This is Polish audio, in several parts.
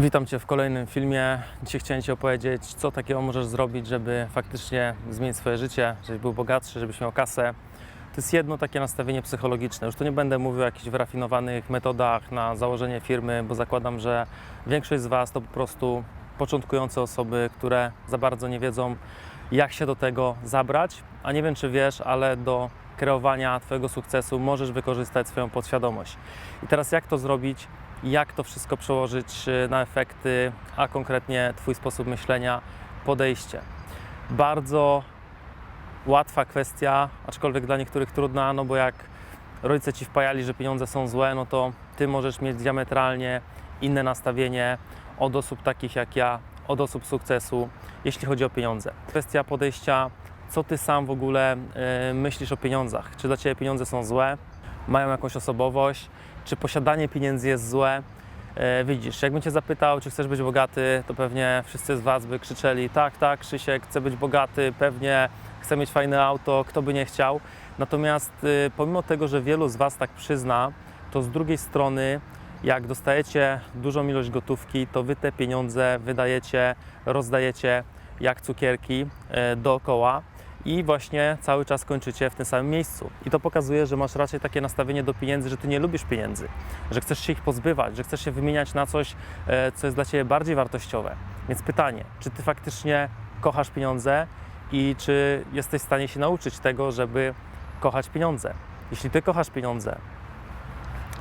Witam Cię w kolejnym filmie. Dzisiaj chciałem Ci opowiedzieć, co takiego możesz zrobić, żeby faktycznie zmienić swoje życie, żebyś był bogatszy, żebyś miał kasę. To jest jedno takie nastawienie psychologiczne. Już tu nie będę mówił o jakichś wyrafinowanych metodach na założenie firmy, bo zakładam, że większość z Was to po prostu początkujące osoby, które za bardzo nie wiedzą, jak się do tego zabrać. A nie wiem, czy wiesz, ale do kreowania Twojego sukcesu możesz wykorzystać swoją podświadomość. I teraz jak to zrobić? Jak to wszystko przełożyć y, na efekty, a konkretnie Twój sposób myślenia, podejście. Bardzo łatwa kwestia, aczkolwiek dla niektórych trudna, no bo jak rodzice Ci wpajali, że pieniądze są złe, no to Ty możesz mieć diametralnie inne nastawienie od osób takich jak ja, od osób sukcesu, jeśli chodzi o pieniądze. Kwestia podejścia, co Ty sam w ogóle y, myślisz o pieniądzach. Czy dla Ciebie pieniądze są złe, mają jakąś osobowość, czy posiadanie pieniędzy jest złe. E, widzisz, jakbym Cię zapytał, czy chcesz być bogaty, to pewnie wszyscy z Was by krzyczeli, tak, tak, Krzysiek, chcę być bogaty, pewnie chcę mieć fajne auto, kto by nie chciał. Natomiast y, pomimo tego, że wielu z Was tak przyzna, to z drugiej strony, jak dostajecie dużą ilość gotówki, to Wy te pieniądze wydajecie, rozdajecie jak cukierki e, dookoła i właśnie cały czas kończycie w tym samym miejscu. I to pokazuje, że masz raczej takie nastawienie do pieniędzy, że ty nie lubisz pieniędzy, że chcesz się ich pozbywać, że chcesz się wymieniać na coś, e, co jest dla ciebie bardziej wartościowe. Więc pytanie, czy ty faktycznie kochasz pieniądze i czy jesteś w stanie się nauczyć tego, żeby kochać pieniądze? Jeśli ty kochasz pieniądze,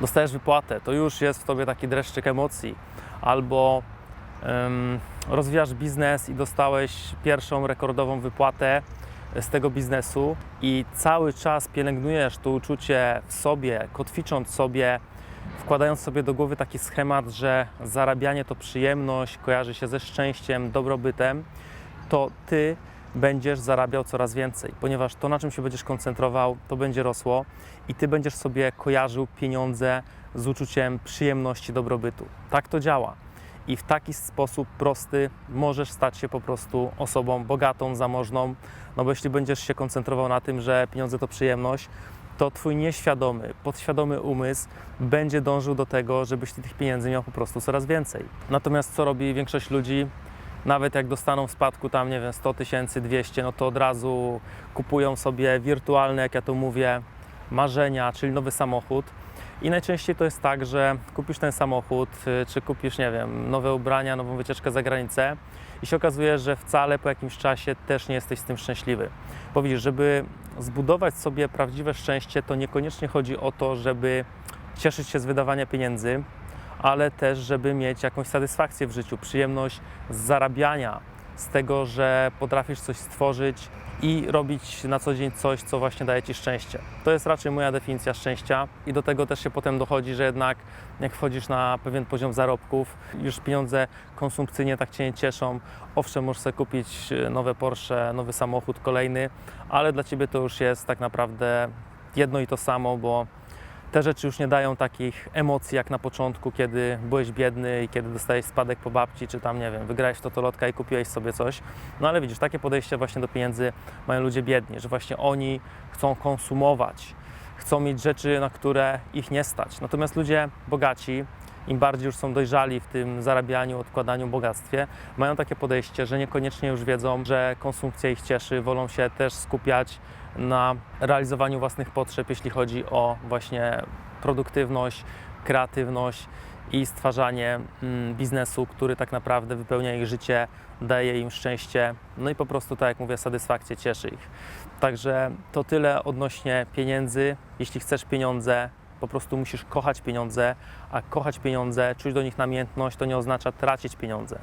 dostajesz wypłatę, to już jest w tobie taki dreszczyk emocji, albo rozwijasz biznes i dostałeś pierwszą rekordową wypłatę z tego biznesu i cały czas pielęgnujesz to uczucie w sobie, kotwicząc sobie, wkładając sobie do głowy taki schemat, że zarabianie to przyjemność, kojarzy się ze szczęściem, dobrobytem, to ty będziesz zarabiał coraz więcej, ponieważ to, na czym się będziesz koncentrował, to będzie rosło i ty będziesz sobie kojarzył pieniądze z uczuciem przyjemności, dobrobytu. Tak to działa i w taki sposób prosty możesz stać się po prostu osobą bogatą, zamożną. No bo jeśli będziesz się koncentrował na tym, że pieniądze to przyjemność, to twój nieświadomy, podświadomy umysł będzie dążył do tego, żebyś ty tych pieniędzy miał po prostu coraz więcej. Natomiast co robi większość ludzi? Nawet jak dostaną w spadku tam, nie wiem, 100 tysięcy, 200, no to od razu kupują sobie wirtualne, jak ja to mówię, marzenia, czyli nowy samochód. I najczęściej to jest tak, że kupisz ten samochód, y, czy kupisz, nie wiem, nowe ubrania, nową wycieczkę za granicę i się okazuje, że wcale po jakimś czasie też nie jesteś z tym szczęśliwy. Bo widzisz, żeby zbudować sobie prawdziwe szczęście, to niekoniecznie chodzi o to, żeby cieszyć się z wydawania pieniędzy, ale też, żeby mieć jakąś satysfakcję w życiu, przyjemność z zarabiania, z tego, że potrafisz coś stworzyć i robić na co dzień coś, co właśnie daje Ci szczęście. To jest raczej moja definicja szczęścia i do tego też się potem dochodzi, że jednak jak wchodzisz na pewien poziom zarobków, już pieniądze konsumpcyjnie tak Cię nie cieszą. Owszem, możesz sobie kupić nowe Porsche, nowy samochód, kolejny, ale dla Ciebie to już jest tak naprawdę jedno i to samo, bo te rzeczy już nie dają takich emocji jak na początku, kiedy byłeś biedny i kiedy dostałeś spadek po babci, czy tam, nie wiem, wygrałeś w totolotka i kupiłeś sobie coś. No ale widzisz, takie podejście właśnie do pieniędzy mają ludzie biedni, że właśnie oni chcą konsumować, chcą mieć rzeczy, na które ich nie stać. Natomiast ludzie bogaci, im bardziej już są dojrzali w tym zarabianiu, odkładaniu, bogactwie, mają takie podejście, że niekoniecznie już wiedzą, że konsumpcja ich cieszy, wolą się też skupiać na realizowaniu własnych potrzeb, jeśli chodzi o właśnie produktywność, kreatywność i stwarzanie mm, biznesu, który tak naprawdę wypełnia ich życie, daje im szczęście, no i po prostu, tak jak mówię, satysfakcję, cieszy ich. Także to tyle odnośnie pieniędzy. Jeśli chcesz pieniądze, po prostu musisz kochać pieniądze, a kochać pieniądze, czuć do nich namiętność, to nie oznacza tracić pieniądze.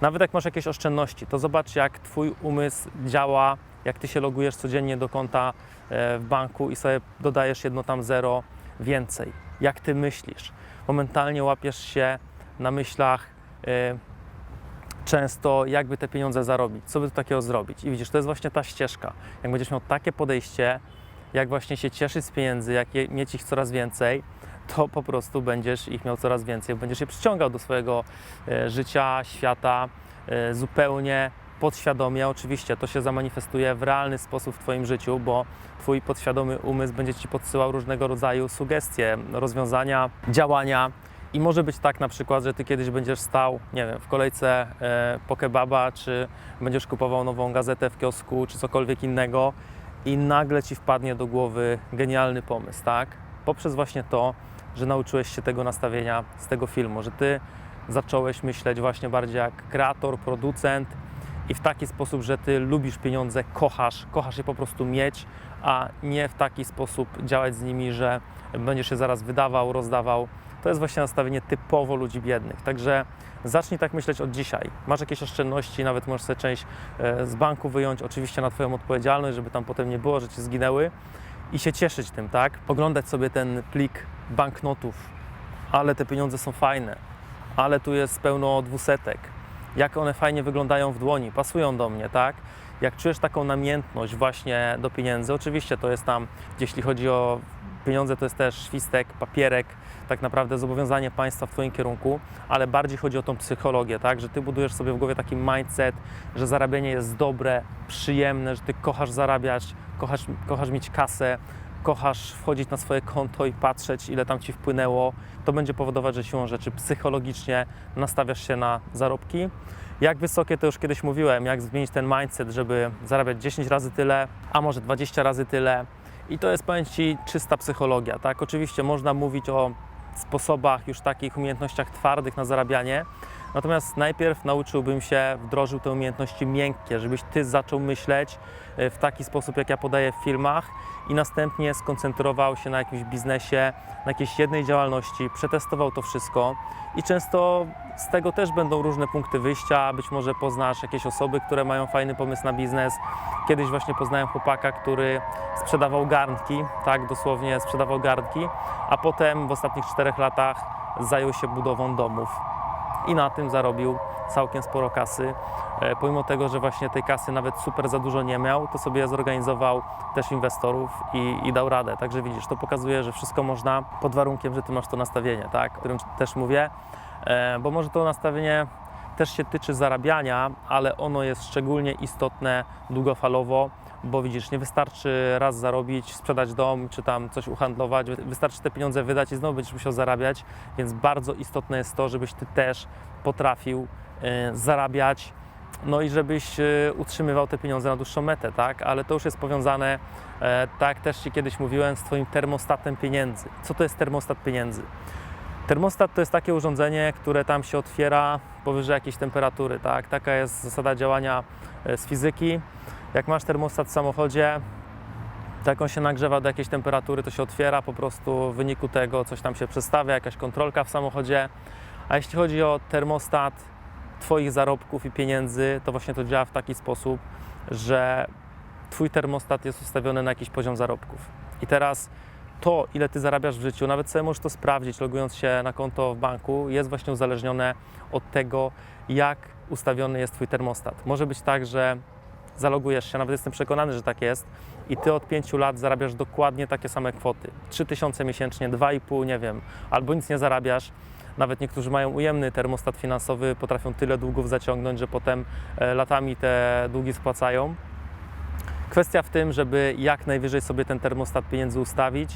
Nawet jak masz jakieś oszczędności, to zobacz, jak Twój umysł działa, jak Ty się logujesz codziennie do konta e, w banku i sobie dodajesz jedno tam zero więcej. Jak Ty myślisz? Momentalnie łapiesz się na myślach e, często, jakby te pieniądze zarobić, co by tu takiego zrobić. I widzisz, to jest właśnie ta ścieżka. Jak będziesz miał takie podejście, jak właśnie się cieszyć z pieniędzy, jak je, mieć ich coraz więcej, to po prostu będziesz ich miał coraz więcej, będziesz je przyciągał do swojego e, życia, świata e, zupełnie podświadomie. Oczywiście to się zamanifestuje w realny sposób w Twoim życiu, bo Twój podświadomy umysł będzie Ci podsyłał różnego rodzaju sugestie, rozwiązania, działania. I może być tak na przykład, że ty kiedyś będziesz stał, nie wiem, w kolejce e, po kebaba, czy będziesz kupował nową gazetę w kiosku, czy cokolwiek innego i nagle ci wpadnie do głowy genialny pomysł, tak? Poprzez właśnie to, że nauczyłeś się tego nastawienia z tego filmu, że ty zacząłeś myśleć właśnie bardziej jak kreator, producent i w taki sposób, że ty lubisz pieniądze, kochasz, kochasz je po prostu mieć, a nie w taki sposób działać z nimi, że będziesz je zaraz wydawał, rozdawał. To jest właśnie nastawienie typowo ludzi biednych. Także zacznij tak myśleć od dzisiaj. Masz jakieś oszczędności, nawet możesz sobie część e, z banku wyjąć, oczywiście na Twoją odpowiedzialność, żeby tam potem nie było, że Ci zginęły i się cieszyć tym, tak? Oglądać sobie ten plik banknotów, ale te pieniądze są fajne, ale tu jest pełno dwusetek, jak one fajnie wyglądają w dłoni, pasują do mnie, tak? Jak czujesz taką namiętność właśnie do pieniędzy, oczywiście to jest tam, jeśli chodzi o pieniądze, to jest też świstek, papierek, tak naprawdę zobowiązanie państwa w Twoim kierunku, ale bardziej chodzi o tą psychologię, tak? Że Ty budujesz sobie w głowie taki mindset, że zarabianie jest dobre, przyjemne, że Ty kochasz zarabiać, kochasz, kochasz mieć kasę, kochasz wchodzić na swoje konto i patrzeć, ile tam ci wpłynęło, to będzie powodować, że siłą rzeczy psychologicznie nastawiasz się na zarobki. Jak wysokie, to już kiedyś mówiłem, jak zmienić ten mindset, żeby zarabiać 10 razy tyle, a może 20 razy tyle. I to jest, powiem Ci, czysta psychologia, tak? Oczywiście można mówić o sposobach, już takich umiejętnościach twardych na zarabianie, Natomiast najpierw nauczyłbym się, wdrożył te umiejętności miękkie, żebyś ty zaczął myśleć e, w taki sposób, jak ja podaję w filmach, i następnie skoncentrował się na jakimś biznesie, na jakiejś jednej działalności, przetestował to wszystko. I często z tego też będą różne punkty wyjścia. Być może poznasz jakieś osoby, które mają fajny pomysł na biznes. Kiedyś właśnie poznałem chłopaka, który sprzedawał garnki, tak dosłownie sprzedawał garnki, a potem w ostatnich czterech latach zajął się budową domów i na tym zarobił całkiem sporo kasy. E, Pomimo tego, że właśnie tej kasy nawet super za dużo nie miał, to sobie zorganizował też inwestorów i, i dał radę. Także widzisz, to pokazuje, że wszystko można pod warunkiem, że ty masz to nastawienie, tak? o którym też mówię, E, bo może to nastawienie też się tyczy zarabiania, ale ono jest szczególnie istotne długofalowo, bo widzisz, nie wystarczy raz zarobić, sprzedać dom, czy tam coś uhandlować, wy- wystarczy te pieniądze wydać i znowu będziesz musiał zarabiać, więc bardzo istotne jest to, żebyś ty też potrafił e, zarabiać, no i żebyś e, utrzymywał te pieniądze na dłuższą metę, tak? Ale to już jest powiązane, e, tak też Ci kiedyś mówiłem, z Twoim termostatem pieniędzy. Co to jest termostat pieniędzy? Termostat to jest takie urządzenie, które tam się otwiera powyżej jakiejś temperatury, tak? Taka jest zasada działania e, z fizyki. Jak masz termostat w samochodzie, to jak on się nagrzewa do jakiejś temperatury, to się otwiera, po prostu w wyniku tego coś tam się przestawia, jakaś kontrolka w samochodzie. A jeśli chodzi o termostat Twoich zarobków i pieniędzy, to właśnie to działa w taki sposób, że Twój termostat jest ustawiony na jakiś poziom zarobków. I teraz to, ile Ty zarabiasz w życiu, nawet sobie możesz to sprawdzić, logując się na konto w banku, jest właśnie uzależnione od tego, jak ustawiony jest Twój termostat. Może być tak, że zalogujesz się, nawet jestem przekonany, że tak jest, i Ty od 5 lat zarabiasz dokładnie takie same kwoty. 3000 miesięcznie, 2,5, nie wiem, albo nic nie zarabiasz. Nawet niektórzy mają ujemny termostat finansowy, potrafią tyle długów zaciągnąć, że potem e, latami te długi spłacają. Kwestia w tym, żeby jak najwyżej sobie ten termostat pieniędzy ustawić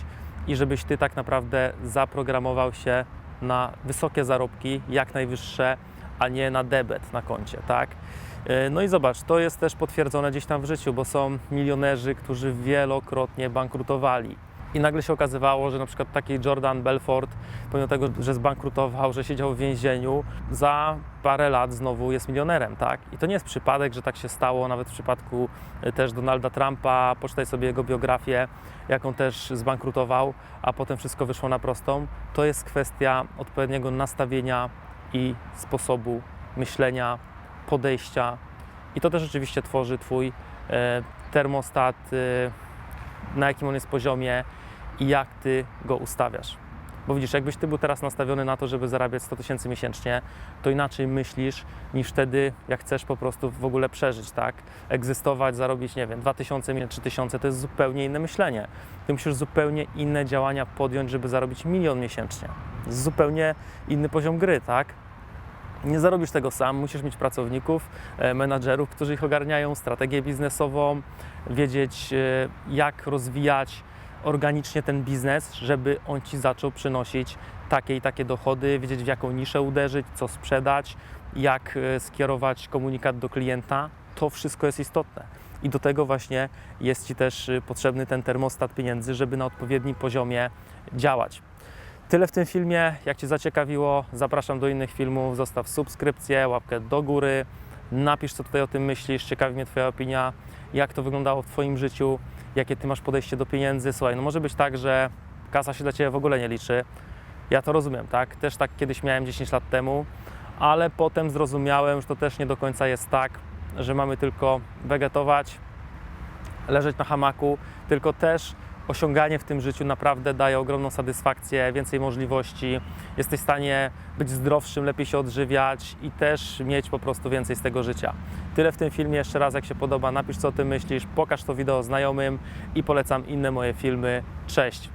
i żebyś ty tak naprawdę zaprogramował się na wysokie zarobki, jak najwyższe, a nie na debet na koncie, tak? Yy, No i zobacz, to jest też potwierdzone gdzieś tam w życiu, bo są milionerzy, którzy wielokrotnie bankrutowali. I nagle się okazywało, że na przykład taki Jordan Belfort, pomimo tego, że zbankrutował, że siedział w więzieniu, za parę lat znowu jest milionerem, tak? I to nie jest przypadek, że tak się stało, nawet w przypadku y, też Donalda Trumpa, poczytaj sobie jego biografię, jak on też zbankrutował, a potem wszystko wyszło na prostą. To jest kwestia odpowiedniego nastawienia i sposobu myślenia, podejścia. I to też oczywiście tworzy Twój e, termostat, e, na jakim on jest poziomie i jak Ty go ustawiasz. Bo widzisz, jakbyś Ty był teraz nastawiony na to, żeby zarabiać 100 tysięcy miesięcznie, to inaczej myślisz niż wtedy, jak chcesz po prostu w ogóle przeżyć, tak? Egzystować, zarobić, nie wiem, 2000, 3000, to jest zupełnie inne myślenie. Ty musisz zupełnie inne działania podjąć, żeby zarobić milion miesięcznie. Zupełnie inny poziom gry, tak? Nie zarobisz tego sam, musisz mieć pracowników, e, menadżerów, którzy ich ogarniają, strategię biznesową, wiedzieć e, jak rozwijać organicznie ten biznes, żeby on ci zaczął przynosić takie i takie dochody, wiedzieć w jaką niszę uderzyć, co sprzedać, jak e, skierować komunikat do klienta. To wszystko jest istotne. I do tego właśnie jest Ci też potrzebny ten termostat pieniędzy, żeby na odpowiednim poziomie działać. Tyle w tym filmie. Jak Cię zaciekawiło, zapraszam do innych filmów. Zostaw subskrypcję, łapkę do góry. Napisz, co tutaj o tym myślisz. Ciekawi mnie Twoja opinia, jak to wyglądało w Twoim życiu, jakie Ty masz podejście do pieniędzy. Słuchaj, no może być tak, że kasa się dla Ciebie w ogóle nie liczy. Ja to rozumiem, tak? Też tak kiedyś miałem 10 lat temu, ale potem zrozumiałem, że to też nie do końca jest tak, że mamy tylko wegetować, leżeć na hamaku, tylko też osiąganie w tym życiu naprawdę daje ogromną satysfakcję, więcej możliwości. Jesteś w stanie być zdrowszym, lepiej się odżywiać i też mieć po prostu więcej z tego życia. Tyle w tym filmie. Jeszcze raz, jak się podoba, napisz co o tym myślisz, pokaż to wideo znajomym i polecam inne moje filmy. Cześć!